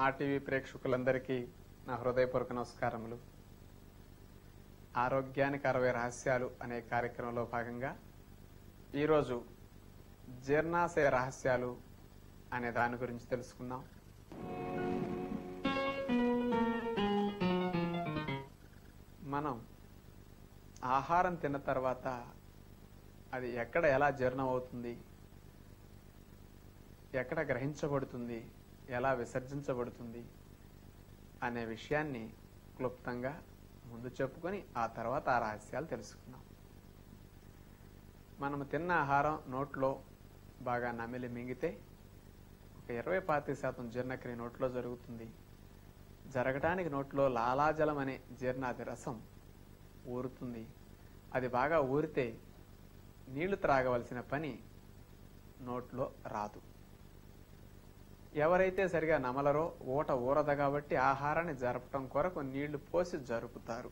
మా టీవీ ప్రేక్షకులందరికీ నా హృదయపూర్వక నమస్కారములు. ఆరోగ్యానికి అరవై రహస్యాలు అనే కార్యక్రమంలో భాగంగా ఈరోజు జీర్ణాశయ రహస్యాలు అనే దాని గురించి తెలుసుకుందాం. మనం ఆహారం తిన్న తర్వాత అది ఎక్కడ ఎలా జీర్ణం అవుతుంది ఎక్కడ గ్రహించబడుతుంది? ఎలా విసర్జించబడుతుంది అనే విషయాన్ని క్లుప్తంగా ముందు చెప్పుకొని ఆ తర్వాత ఆ రహస్యాలు తెలుసుకుందాం. మనము తిన్న ఆహారం నోట్లో బాగా నమిలి మింగితే ఒక ఇరవై పాతి శాతం జీర్ణక్రియ నోట్లో జరుగుతుంది. జరగటానికి నోట్లో లాలాజలం అనే జీర్ణాది రసం ఊరుతుంది. అది బాగా ఊరితే నీళ్ళు త్రాగవలసిన పని నోట్లో రాదు. ఎవరైతే సరిగా నమలరో ఊట ఊరదు కాబట్టి ఆహారాన్ని జరపటం కొరకు నీళ్ళు పోసి జరుపుతారు.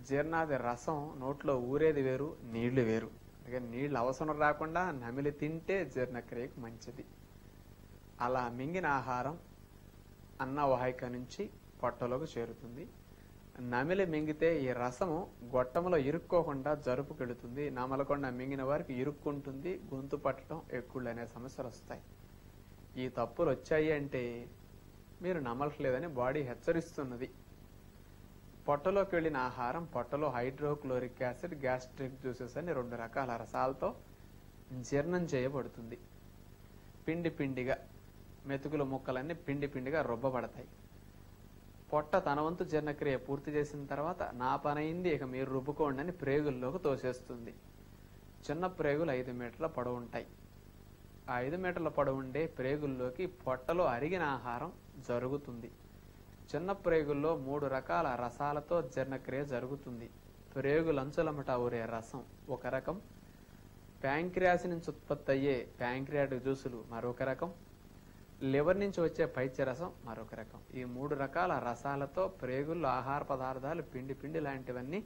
జీర్ణాది రసం నోట్లో ఊరేది వేరు నీళ్ళు వేరు. అందుకని నీళ్ళు అవసరం రాకుండా నమిలి తింటే జీర్ణక్రియకు మంచిది. అలా మింగిన ఆహారం అన్నవాహిక నుంచి పొట్టలోకి చేరుతుంది. నమిలి మింగితే ఈ రసము గొట్టంలో ఇరుక్కోకుండా జరుపుకెడుతుంది నమలకుండా మింగిన వారికి ఇరుక్కుంటుంది. గొంతు పట్టడం ఎక్కుళ్ళు అనే సమస్యలు వస్తాయి. ఈ తప్పులు వచ్చాయి అంటే మీరు నమలట్లేదని బాడీ హెచ్చరిస్తున్నది. పొట్టలోకి వెళ్ళిన ఆహారం పొట్టలో హైడ్రోక్లోరిక్ యాసిడ్ గ్యాస్ట్రిక్ జ్యూసెస్ అని రెండు రకాల రసాలతో జీర్ణం చేయబడుతుంది. పిండి పిండిగా మెతుకుల ముక్కలన్నీ పిండి పిండిగా రుబ్బబడతాయి. పొట్ట తన వంతు జీర్ణక్రియ పూర్తి చేసిన తర్వాత నా పనైంది ఇక మీరు రుబ్బుకోండి అని ప్రేగుల్లోకి తోసేస్తుంది. చిన్న ప్రేగులు ఐదు మీటర్ల పొడవు ఉంటాయి ఆ ఐదు మీటర్ల పొడవు ఉండే ప్రేగుల్లోకి పొట్టలో అరిగిన ఆహారం జరుగుతుంది. చిన్న ప్రేగుల్లో మూడు రకాల రసాలతో జీర్ణక్రియ జరుగుతుంది. ప్రేగులంచులమట ఊరే రసం. ఒక రకం ప్యాంక్రియాస్ నుంచి ఉత్పత్తి అయ్యే ప్యాంక్రియాటిక్ జ్యూసులు మరొక రకం లివర్ నుంచి వచ్చే పైత్య రసం మరొక రకం. ఈ మూడు రకాల రసాలతో ప్రేగుల్లో ఆహార పదార్థాలు పిండి పిండి లాంటివన్నీ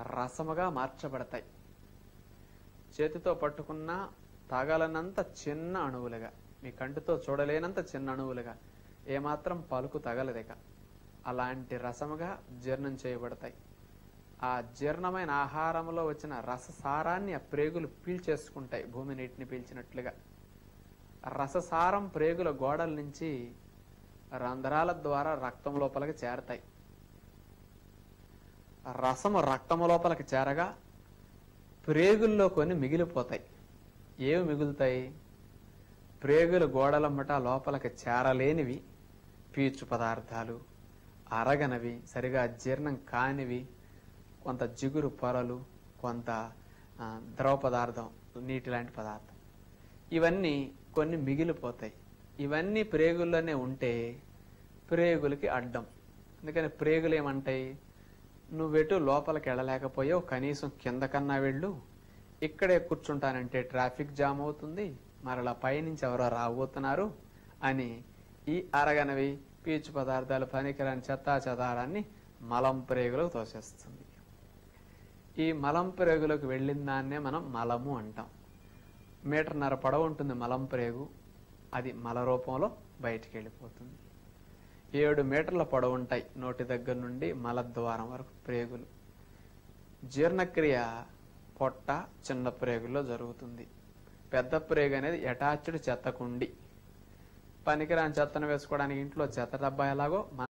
రసముగా మార్చబడతాయి. చేతితో పట్టుకున్నా తాగాలన్నంత చిన్న అణువులుగా మీ కంటితో చూడలేనంత చిన్న అణువులుగా ఏమాత్రం పలుకు తగలదిక అలాంటి రసముగా జీర్ణం చేయబడతాయి. ఆ జీర్ణమైన ఆహారంలో వచ్చిన రససారాన్ని ఆ ప్రేగులు పీల్చేసుకుంటాయి భూమి నీటిని పీల్చినట్లుగా. రససారం ప్రేగుల గోడల నుంచి రంధ్రాల ద్వారా రక్తం లోపలికి చేరతాయి. రసము రక్తము లోపలికి చేరగా ప్రేగుల్లో కొన్ని మిగిలిపోతాయి. ఏవి మిగులుతాయి? ప్రేగుల గోడలమ్మట లోపలికి చేరలేనివి. పీచు పదార్థాలు అరగనవి. సరిగా జీర్ణం కానివి. కొంత జిగురు పొరలు కొంత ద్రవ పదార్థం నీటి లాంటి పదార్థం. ఇవన్నీ కొన్ని మిగిలిపోతాయి. ఇవన్నీ ప్రేగుల్లోనే ఉంటే ప్రేగులకి అడ్డం. అందుకని ప్రేగులు ఏమంటాయి నువ్వెటు లోపలికి వెళ్ళలేకపోయావు కనీసం కింద కన్నా వెళ్ళు. ఇక్కడే కూర్చుంటానంటే ట్రాఫిక్ జామ్ అవుతుంది మరలా పైనుంచి ఎవరో రాబోతున్నారు అని ఈ అరగనవి పీచు పదార్థాలు పనికిరాని చెత్తా చెదారాన్ని మలం ప్రేగులకు తోసేస్తుంది. ఈ మలం ప్రేగులకు వెళ్ళిన దాన్నే మనం మలము అంటాం. మీటర్న్నర పొడవు ఉంటుంది మలం ప్రేగు అది మల రూపంలో బయటికి వెళ్ళిపోతుంది. ఏడు మీటర్ల పొడవు ఉంటాయి నోటి దగ్గర నుండి మలద్వారం వరకు ప్రేగులు. జీర్ణక్రియ పొట్ట చిన్న ప్రేగుల్లో జరుగుతుంది. పెద్ద ప్రేగు అనేది అటాచ్డ్ చెత్త కుండి. పనికిరాని చెత్తను వేసుకోవడానికి ఇంట్లో చెత్త డబ్బా ఎలాగో మన